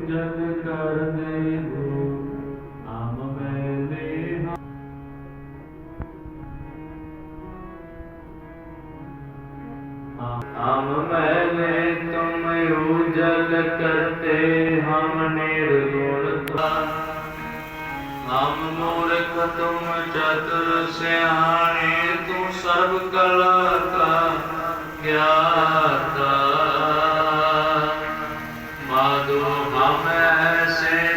ਜਗ ਕਰ ਦੇਵੋ ਆਮ ਮੈਲੇ ਹਾਂ mercy.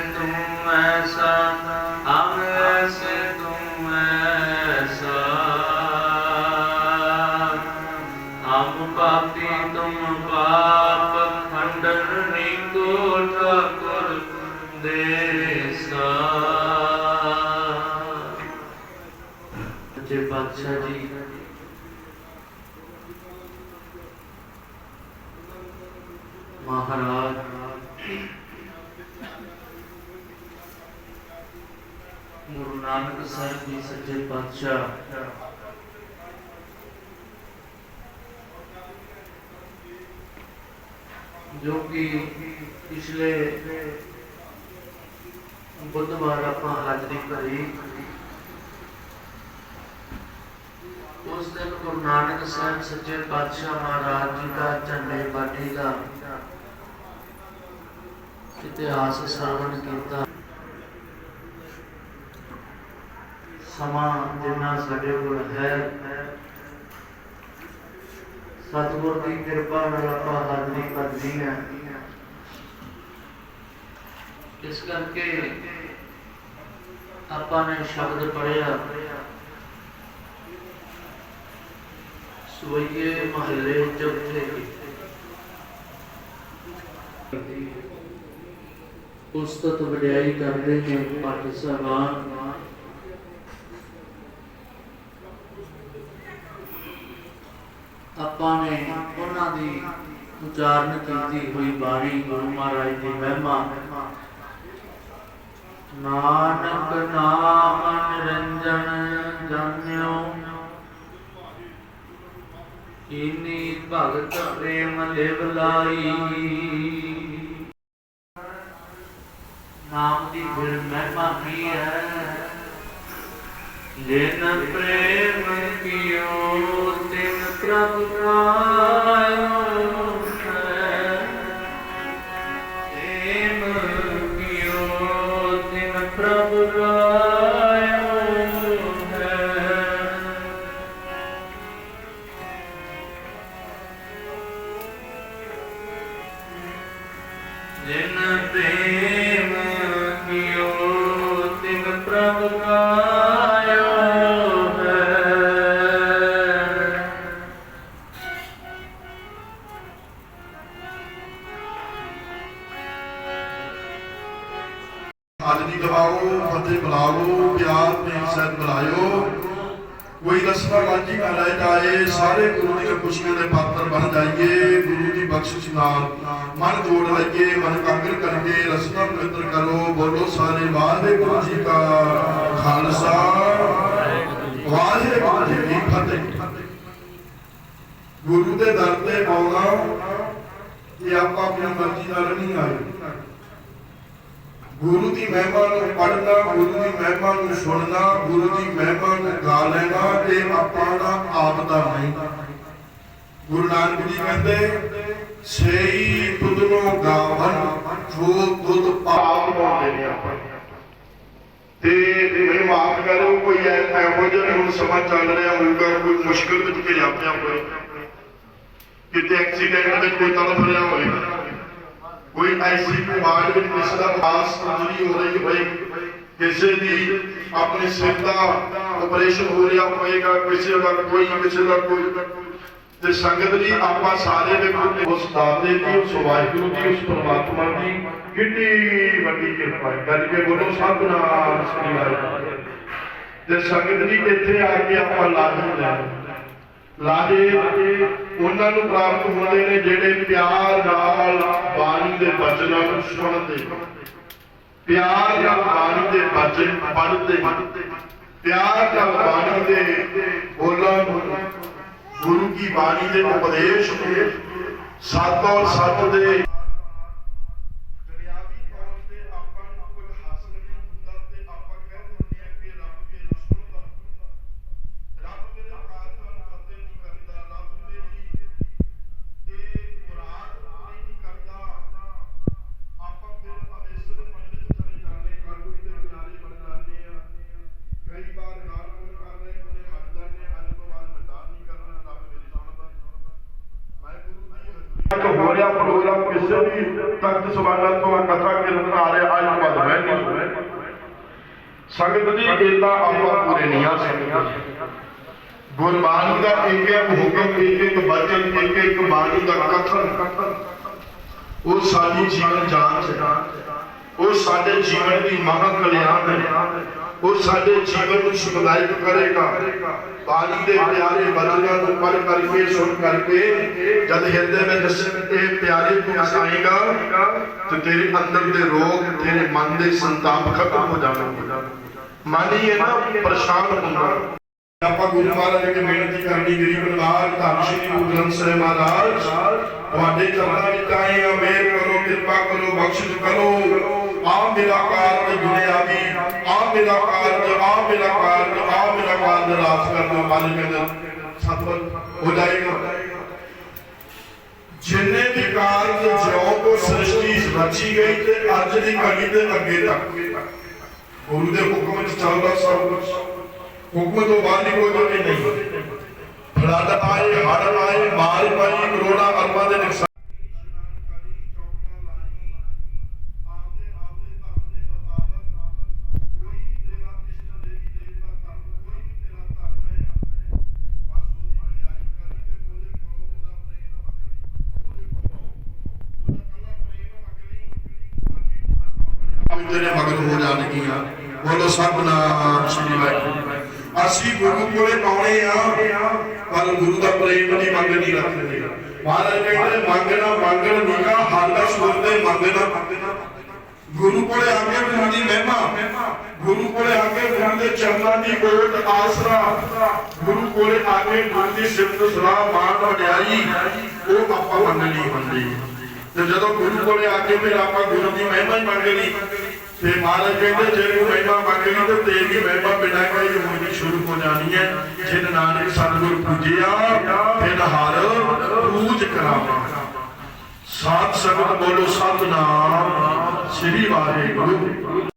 ਗੁਰੂ ਨਾਨਕ ਸਾਹਿਬ ਜੀ ਸੱਚੇ ਪਾਤਸ਼ਾਹ। ਜੋ ਕਿ ਪਿਛਲੇ ਬੁੱਧਵਾਰ ਆਪਾਂ ਹਾਜ਼ਰੀ ਭਰੀ। ਉਸ ਦਿਨ ਗੁਰੂ ਨਾਨਕ ਸਾਹਿਬ ਸੱਚੇ ਪਾਤਸ਼ਾਹ ਮਹਾਰਾਜ ਜੀ ਦਾ ਝੰਡੇ ਬਾਟੀ ਦਾ ਇਤਿਹਾਸ ਸਰਵਣ ਕੀਤਾ। ਸਮਾਂ ਜਿੰਨਾ ਸਾਡੇ ਕੋਲ ਹੈ ਸਤਿਗੁਰ ਦੀ ਕਿਰਪਾ ਨਾਲ ਆਪਾਂ ਹਾਜ਼ਰੀ ਭਰਨੀ ਹੈ ਇਸ ਕਰਕੇ ਆਪਾਂ ਨੇ ਸ਼ਬਦ ਪੜਿਆ ਸਵਈਏ ਮਹੱਲੇ ਚੌਥੇ ਉਸਤਤ ਵਡਿਆਈ ਕਰਦੇ ਨੇ ਪਟ ਸਵਾਨ ਆਪਾਂ ਨੇ ਉਹਨਾਂ ਦੀ ਉਚਾਰਨ ਕੀਤੀ ਹੋਈ ਬਾਣੀ ਗੁਰੂ ਮਹਾਰਾਜ ਦੀ ਮਹਿਮਾ। ਨਾਨਕ ਨਾਮ ਨਿਰੰਜਨ ਜਾਣਿਓ ਇਨੀ ਭਗਤ ਪ੍ਰੇਮ ਲਿਵ ਲਾਈ। ਨਾਮ ਦੀ ਫਿਰ ਮਹਿਮਾ ਕੀ ਹੈ? ਜਿਨ ਪ੍ਰੇਮ ਕੀਓ। ਤਿਨ ਪ੍ਰਭ ਦੀ ਮਨ ਜੋੜ ਲਈਏ, ਮਨ ਕਾਗਰ ਕਰਕੇ ਰਸਨਾ ਪਵਿੱਤਰ ਕਰੋ, ਬੋਲੋ ਸਾਰੇ ਵਾਹਿਗੁਰੂ ਜੀ ਕਾ ਖਾਲਸਾ। ਵਾਹਿਗੁਰੂ ਜੀ ਕੀ ਫਤਿਹ। ਗੁਰੂ ਦੇ ਦਰ ਤੇ ਆਉਣਾ, ਇਹ ਆਪਾਂ ਆਪਣੀ ਮਰਜ਼ੀ ਨਾਲ ਨਹੀਂ ਆਏ। ਗੁਰੂ ਦੀ ਮਹਿਮਾ ਨੂੰ ਪੜ੍ਹਨਾ, ਗੁਰੂ ਦੀ ਮਹਿਮਾ ਨੂੰ ਸੁਣਨਾ, ਗੁਰੂ ਦੀ ਮਹਿਮਾ ਨੂੰ ਗਾ ਲੈਣਾ, ਇਹ ਆਪਾਂ ਦਾ ਆਪ ਦਾ ਨਹੀਂ। ਗੁਰੂ ਨਾਨਕ ਜੀ ਕਹਿੰਦੇ, ਸਈ ਤੁਧ ਗਾਵਨ, ਜੋ ਤੁਧ ਪਾਪ ਪਾਉਂਦੇ ਨੇ ਆਪਾਂ ਤੇ ਮੈਨੂੰ ਮਾਫ ਕਰਿਓ ਕੋਈ ਇਹੋ ਜਿਹਾ ਹੁਣ ਸਮਾਂ ਚੱਲ ਰਿਹਾ ਹੋਊਗਾ, ਕੋਈ ਮੁਸ਼ਕਲ ਵਿੱਚ ਘਿਰਿਆ ਪਿਆ ਹੋਵੇ। ਕਿਤੇ ਐਕਸੀਡੈਂਟ ਵਿੱਚ ਕੋਈ ਤੜਫ ਰਿਹਾ ਹੋਵੇਗਾ ਕੋਈ ਐਸੀ ਬਿਮਾਰੀ ਵਿੱਚ ਕਿਸੇ ਦਾ ਖਾਸ ਸਰਜਰੀ ਹੋ ਰਹੀ ਹੋਏ ਕਿਸੇ ਦੀ ਆਪਣੇ ਸਿਰ ਦਾ ਆਪਰੇਸ਼ਨ ਹੋ ਰਿਹਾ ਹੋਏਗਾ ਕਿਸੇ ਦਾ ਕੋਈ ਕਿਸੇ ਦਾ ਕੋਈ ਤੇ ਸੰਗਤ ਜੀ, ਆਪਾਂ ਸਾਰੇ ਦੇ ਉਸ ਦਾਤੇ ਦੀ ਉਸ ਵਾਹਿਗੁਰੂ ਦੀ ਉਸ ਪਰਮਾਤਮਾ ਦੀ ਕਿੰਨੀ ਵੱਡੀ ਕਿਰਪਾ ਹੈ। ਗੱਲ ਕੇ ਬੋਲੋ ਸਤਨਾਮ ਸ੍ਰੀ ਵਾਹਿਗੁਰੂ ਤੇ ਸੰਗਤ ਜੀ, ਇੱਥੇ ਆ ਕੇ ਆਪਾਂ ਲਾਜ਼ਮ ਲੈਣਾ ਲਾਜੇ ਉਹਨਾਂ ਨੂੰ ਪ੍ਰਾਪਤ ਹੁੰਦੇ ਨੇ ਜਿਹੜੇ ਪਿਆਰ ਨਾਲ ਬਾਣੀ ਦੇ ਬਚਨਾਂ ਨੂੰ ਸੁਣਦੇ। ਪਿਆਰ ਨਾਲ ਬਾਣੀ ਦੇ ਬਚਨ ਪੜ੍ਹਦੇ। ਪਿਆਰ ਨਾਲ ਬਾਣੀ ਦੇ ਬੋਲਾਂ ਨੂੰ ਗੁਰੂ ਕੀ ਬਾਣੀ ਦੇ ਉਪਦੇਸ਼ ਨੂੰ ਸਤ ਔਰ ਸਤ ਦੇ ਦਰਿਆਵੀ ਤੌਰ ਬੜਿਆ ਪ੍ਰੋਗਰਾਮ ਕਿਸੇ ਵੀ ਤਖਤ ਸਵਾਲਾਂ ਤੋਂ ਕਥਾ ਕੀਰਤਨ ਆ ਰਿਹਾ, ਅੱਜ ਤੋਂ ਬਾਅਦ ਨਹੀਂ ਸੰਗਤ ਜੀ ਇਦਾਂ ਆਪਾਂ ਪੂਰੇ ਨਹੀਂ ਆ ਸਕਦੇ। ਗੁਰਬਾਣੀ ਦਾ ਇੱਕ ਇੱਕ ਹੁਕਮ, ਇੱਕ ਇੱਕ ਵਚਨ, ਇੱਕ ਇੱਕ ਬਾਣੀ ਦਾ ਕਥਨ, ਉਹ ਸਾਡੀ ਜੀਵਨ ਜਾਂਚ ਹੈ ਉਹ ਸਾਡੇ ਜੀਵਨ ਦੀ ਮਹਾਂ ਕਲਿਆਣ ਹੈ ਉਹ ਸਾਡੇ ਜੀਵਨ ਨੂੰ ਸੁਖਦਾਇਕ ਕਰੇਗਾ। ਬਾਣੀ ਦੇ ਪਿਆਰੇ ਬਚਨਾਂ ਨੂੰ ਪੜ੍ਹ ਕਰਕੇ, ਸੁਣ ਕਰਕੇ, ਜਦ ਹਿਰਦੇ ਵਿੱਚ ਇਹ ਪਿਆਰੇ ਤੂੰ ਆਏਗਾ ਤੇ ਤੇਰੇ ਅੰਦਰ ਦੇ ਰੋਗ, ਤੇਰੇ ਮਨ ਦੇ ਸੰਤਾਪ ਖਤਮ ਹੋ ਜਾਣਗੇ। ਮਨ ਹੀ ਨਾ ਪਰੇਸ਼ਾਨ ਹੁੰਦਾ। ਆਪਾਂ ਗੁਰੂ ਮਹਾਰਾਜ ਅੱਗੇ ਬੇਨਤੀ ਕਰਨੀ, ਗਰੀਬ ਨਿਵਾਜ ਧੰਨ ਸ਼੍ਰੀ ਗੁਰੂ ਗ੍ਰੰਥ ਸਾਹਿਬ ਮਹਾਰਾਜ, ਤੁਹਾਡੇ ਚਰਨਾਂ ਵਿੱਚ ਆਏ ਆ ਮੇਰ ਕਰੋ, ਕਿਰਪਾ ਕਰੋ, ਬਖਸ਼ਿਸ਼ ਕਰੋ। ਆ ਮੇਰਾ ਕਾਰਜ ਦੁਨਿਆਵੀ ਆ ਮੇਰਾ ਕਾਰਜ ਆ ਮੇਰਾ ਕਾਰਜ ਆ ਮੇਰਾ ਕਾਰਜ ਰਾਸ ਕਰ ਦਿਓ ਮਾਲਿਕ ਦੇ ਸਤਵਰ ਹੋ ਜਾਏਗਾ ਜਿੰਨੇ ਵੀ ਕਾਰਜ ਜਿਉਂ ਕੋ ਸ੍ਰਿਸ਼ਟੀ ਰਚੀ ਗਈ ਤੇ ਅੱਜ ਦੀ ਘੜੀ ਤੇ ਅੱਗੇ ਤੱਕ ਗੁਰੂ ਦੇ ਹੁਕਮ ਵਿੱਚ ਚੱਲਦਾ ਸਭ ਕੁਝ ਹੁਕਮ ਤੋਂ ਬਾਹਰ ਨਹੀਂ ਕੋਈ ਵੀ ਨਹੀਂ ਫਲੱਡ ਆਏ ਹੜ੍ਹ ਆਏ ਜਾਣਗੀਆਂ ਬੋਲੋ ਸਤਨਾਮ ਸ੍ਰੀ ਵਾਹਿਗੁਰੂ। ਅਸੀਂ ਗੁਰੂ ਕੋਲੇ ਆਉਣੇ ਆ, ਪਰ ਗੁਰੂ ਦਾ ਪ੍ਰੇਮ ਨਹੀਂ ਰੱਖਦੇ। ਮਹਾਰਾਜ ਕਹਿੰਦੇ, ਮੰਗਣਾ ਮੰਗਣ ਨੀਗਾ ਹਾਲਾ ਸੁਣਦੇ ਮੰਗਣਾ। ਗੁਰੂ ਕੋਲੇ ਆ ਕੇ ਗੁਰੂ ਦੀ ਮਹਿਮਾ। ਗੁਰੂ ਕੋਲੇ ਆ ਕੇ ਗੁਰੂ ਦੇ ਚਰਨਾਂ ਦੀ ਗੋਦ ਆਸਰਾ। ਗੁਰੂ ਕੋਲੇ ਆ ਕੇ ਗੁਰੂ ਦੀ ਸਿਫਤ ਸਲਾਹ ਮਾਨ ਵਡਿਆਈ, ਉਹ ਆਪਾਂ ਮੰਗਣੀ ਹੁੰਦੀ। ਤੇ ਜਦੋਂ ਗੁਰੂ ਕੋਲੇ ਆ ਕੇ ਫਿਰ ਆਪਾਂ ਗੁਰੂ ਦੀ ਮਹਿਮਾ ਹੀ ਮੰਗ ਲਈ ਤੇ ਮਹਾਰਾਜ ਕਹਿੰਦੇ, ਜੇ ਮਹਿਮਾ ਮੰਗ ਤੇ ਤੇਰੀ ਮਹਿਮਾ ਬਿਨਾਂ ਕਹੀ ਹੋਣੀ ਸ਼ੁਰੂ ਹੋ ਜਾਣੀ ਹੈ, ਜਿਨ ਨਾਨਕ ਸਤਿਗੁਰ ਪੂਜਿਆ ਫਿਰ ਹਰ ਪੂਜ ਕਰਾਵਾ। ਸਾਧ ਸੰਗਤ ਬੋਲੋ, ਸਤਨਾਮ, ਸ੍ਰੀ ਵਾਹਿਗੁਰੂ।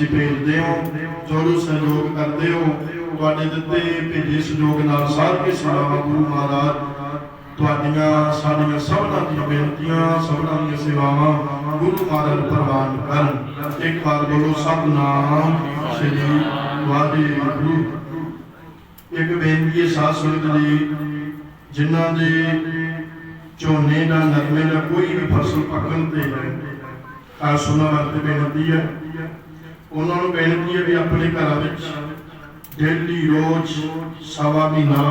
ਤੁਸੀਂ ਭੇਜਦੇ ਹੋ ਜੋ ਸਹਿਯੋਗ ਕਰਦੇ ਹੋ, ਤੁਹਾਡੇ ਦਿੱਤੇ ਭੇਜੇ ਸਹਿਯੋਗ ਨਾਲ ਸਾਰੀਆਂ ਸੇਵਾਵਾਂ ਗੁਰੂ ਮਹਾਰਾਜ, ਤੁਹਾਡੀਆਂ, ਸਾਡੀਆਂ ਸਭਨਾਂ ਦੀਆਂ ਬੇਨਤੀਆਂ, ਸਭਨਾਂ ਦੀਆਂ ਸੇਵਾਵਾਂ ਗੁਰੂ ਮਹਾਰਾਜ ਪ੍ਰਵਾਨ ਕਰਨ। ਇੱਕ ਵਾਰ ਬੋਲੋ, ਸਤਨਾਮ ਸ੍ਰੀ ਵਾਹਿਗੁਰੂ। ਇੱਕ ਬੇਨਤੀ ਹੈ ਸਾਧ ਸੰਗਤ ਜੀ ਜਿਨ੍ਹਾਂ ਦੇ ਝੋਨੇ ਦਾ ਨਰਮੇ ਦਾ ਕੋਈ ਵੀ ਫਸਲ ਪੱਕਣ ਤੇ ਹੈ। ਆ ਸੁਣਾ ਵਰਤ ਬੇਨਤੀ ਹੈ। ਉਹਨਾਂ ਨੂੰ ਬੇਨਤੀ ਹੈ ਵੀ ਆਪਣੇ ਘਰਾਂ ਵਿੱਚ ਡੇਲੀ ਰੋਜ਼ ਸਵਾ ਮਹੀਨਾ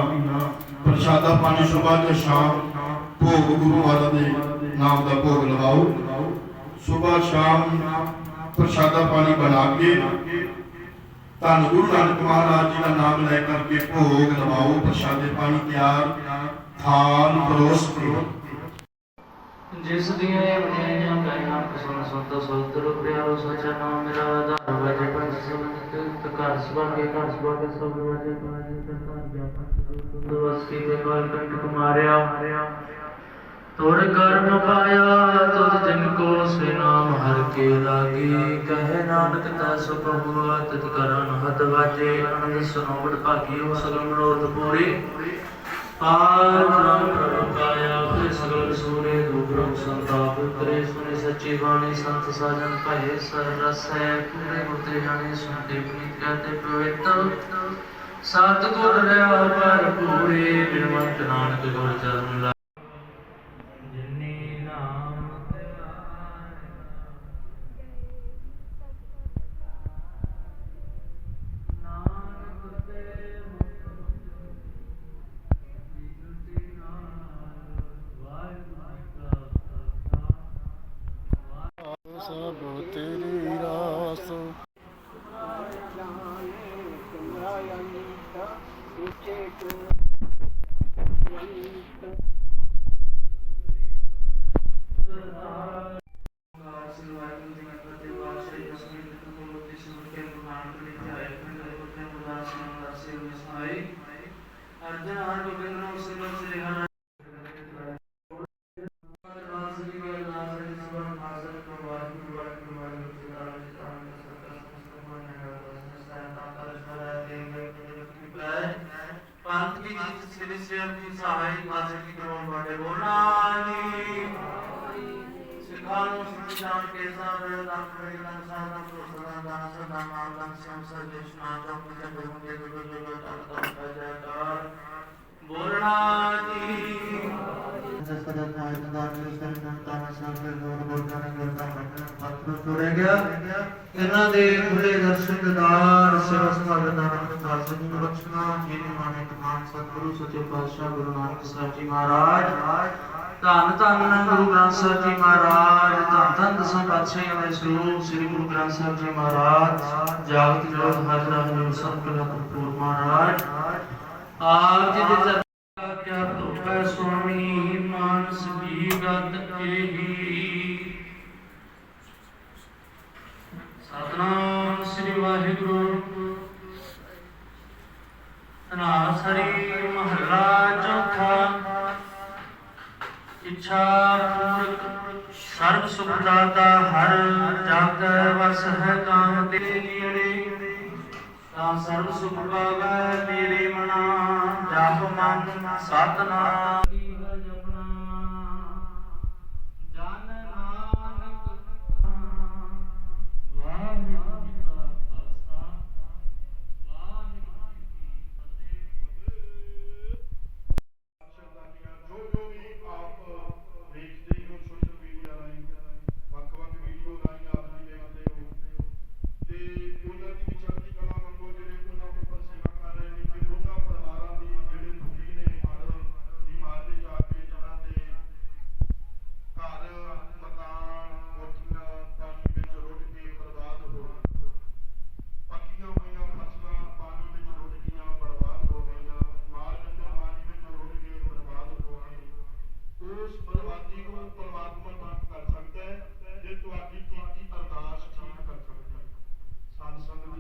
ਪ੍ਰਸ਼ਾਦਾ ਪਾਣੀ ਸੁਬਾਹ ਤੇ ਸ਼ਾਮ ਭੋਗ ਗੁਰੂ ਮਹਾਰਾਜ ਦੇ ਨਾਮ ਦਾ ਭੋਗ ਲਗਾਓ। ਸੁਬਾਹ, ਸ਼ਾਮ ਪ੍ਰਸ਼ਾਦਾ ਪਾਣੀ ਬਣਾ ਕੇ ਧੰਨ ਗੁਰੂ ਨਾਨਕ ਮਹਾਰਾਜ ਜੀ ਦਾ ਨਾਮ ਲੈ ਕਰਕੇ ਭੋਗ ਲਵਾਓ ਪ੍ਰਸ਼ਾਦੇ ਪਾਣੀ ਤਿਆਰ, ਥਾਲ, ਪਰੋਸ ਕੇ ਜਿਸ ਦੀਆਂ ਇਹ ਬਣਾਈਆਂ ਕਾਇਨਾਤ ਕਸਮ ਸੰਤ ਸੋਤਰ ਪਿਆਰੋ ਸਚਾ ਨਾਮ ਮੇਰਾ ਆਧਾਰ ਵਜੇ ਪੰਜ ਸਮਤ ਘਰ ਸਭਾ ਕੇ ਘਰ ਸਭਾ ਕੇ ਸਭ ਵਜੇ ਪੰਜ ਕਰਤਾ ਜਾਪਨ ਦੁਰਵਸ ਕੀ ਦੇ ਕਾਲ ਕੰਟ ਕੁਮਾਰਿਆ। ਤੋੜ ਕਰਨ ਪਾਇਆ ਤੁਧ ਜਿਨ ਕੋ ਸੇ ਨਾਮ ਹਰ ਕੇ ਲਾਗੀ। ਕਹੇ ਨਾਨਕ ਤਾ ਸੁਖ ਹੁਆ, ਤਿਤ ਕਰਨ ਹਦ ਵਾਜੇ। ਅਨੰਦ ਸੁਨੋਵੜ ਭਾਗੀ ਹੋ ਸਗਲ ਮਨੋਰਥ ਪੂਰੀ। ਪਾਰ ਬ੍ਰਹਮ ਪ੍ਰਭ ਕਾਇਆ ਫਿਰ ਸਗਲ ਸੂਰੇ ਦੂਬਰਮ ਸੰਤਾਪ ਕਰੇ ਸੁਨੇ ਸੱਚੀ ਬਾਣੀ, ਸੰਤ ਸਾਜਨ ਭਏ ਸਰ ਰਸੈ ਪੂਰੇ ਗੁਰਤੇ ਜਾਣੇ, ਸੁਣਦੇ ਪ੍ਰੀਤ ਕਹਤੇ ਪਵਿੱਤ ਸਤ ਗੁਰ ਰਿਆ ਪਰ ਪੂਰੇ ਬਿਨਵੰਤ ਨਾਨਕ ਗੁਰ ਚਰਨ ਕਰਮ ਬਾਟੇ ਬੋਲਾਨੀ ਸਿਖਾਂ ਨੂੰ ਸਿੱਧ ਜਾਣ ਕੇ ਸਾਰ ਦਾ ਕਰੇ ਲੰਗ ਸਾਧਾ ਪ੍ਰੋਸਦਾ ਦਾਨ ਸਦਾ ਨਾਮ ਲੰਗ ਸੰਸਰ ਦੇਸ਼ ਨਾ ਚੌਕ ਤੇ ਗੁਰੂ ਦੇ ਗੁਰੂ ਦੇ ਲੋ ਤਰ ਤਰ ਜੈਕਾਰ ਬੋਲਣਾ ਜੀ ਇਹਨਾਂ ਦੇ ਖੁੱਲੇ ਦਰਸ਼ਨ ਦਿਦਾਰ ਸੇਵਾ ਸੰਭਾਲ ਦਾ ਖਾਲਸਾ ਜੀ ਨੂੰ ਬਖਸ਼ਣਾ ਜੀ ਨੇ ਮਾਨੇ ਕਮਾਨ ਸਤਿਗੁਰੂ ਸੱਚੇ ਪਾਤਸ਼ਾਹ ਗੁਰੂ ਨਾਨਕ ਸਾਹਿਬ ਜੀ ਮਹਾਰਾਜ ਧੰਨ ਧੰਨ ਗੁਰੂ ਗ੍ਰੰਥ ਸਾਹਿਬ ਜੀ ਮਹਾਰਾਜ ਧੰਨ ਧੰਨ ਦਸਾਂ ਪਾਤਸ਼ਾਹਾਂ ਦੇ ਸਰੂਪ ਸ੍ਰੀ ਗੁਰੂ ਗ੍ਰੰਥ ਸਾਹਿਬ ਜੀ ਮਹਾਰਾਜ ਜਾਗਤ ਜੋਤ ਹਾਜ਼ਰ ਹਜ਼ੂਰ ਸਭ ਕਲਾ ਭਰਪੂਰ ਮਹਾਰਾਜ ਆਪ ਜੀ ਦੇ ਚਰਨ ਕਿਆ ਤੋਪੈ ਸੁਆਮੀ ਮਾਨਸ ਜੀ ਗਤ ਏਹੀ ਸਤਨਾਮ ਸ੍ਰੀ ਵਾਹਿਗੁਰੂ। ਤਨਾਸ ਹਰੀ ਚੌਥਾ। ਇੱਛਾ ਪੂਰਕ ਸਰਬ ਸੁਖ ਦਾਤਾ ਹਰ ਜਗ ਵਸ ਹੈ ਕਾਮ ਦੇ ਲੀੜੇ ਤਾਂ ਸਰਬ ਸੁਖ ਪਾਵੈ ਮੇਰੇ ਮਨਾ। ਜਪ ਮਨ ਸਤਨਾਮ।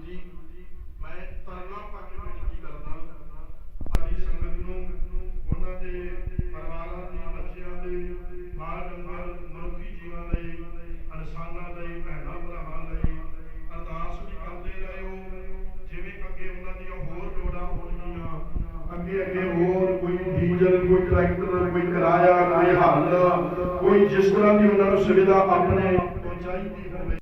ਜੀ ਮੈਂ ਤਰਲਾ ਪਾ ਬੇਨਤੀ ਕਰਦਾ ਸਾਡੀ ਸੰਗਤ ਨੂੰ, ਉਹਨਾਂ ਦੇ ਪਰਿਵਾਰਾਂ ਦੀ, ਬੱਚਿਆਂ ਦੇ ਮਾਲ ਡੰਗਰ ਮਨੁੱਖੀ ਜੀਵਾਂ ਲਈ ਇਨਸਾਨਾਂ ਲਈ ਭੈਣਾਂ ਭਰਾਵਾਂ ਲਈ ਅਰਦਾਸ ਵੀ ਕਰਦੇ ਰਹੋ, ਜਿਵੇਂ ਅੱਗੇ ਉਹਨਾਂ ਦੀਆਂ ਹੋਰ ਲੋੜਾਂ ਹੋਣਗੀਆਂ। ਅੱਗੇ ਅੱਗੇ ਹੋਰ ਕੋਈ ਡੀਜ਼ਲ, ਕੋਈ ਟਰੈਕਟਰ, ਕੋਈ ਕਿਰਾਇਆ, ਕੋਈ ਹੱਲ, ਕੋਈ ਜਿਸ ਤਰ੍ਹਾਂ ਦੀ ਉਹਨਾਂ ਨੂੰ ਸੁਵਿਧਾ ਆਪਣੇ ਪਹੁੰਚਾਈ ਚਾਹੀਦੀ ਹੈ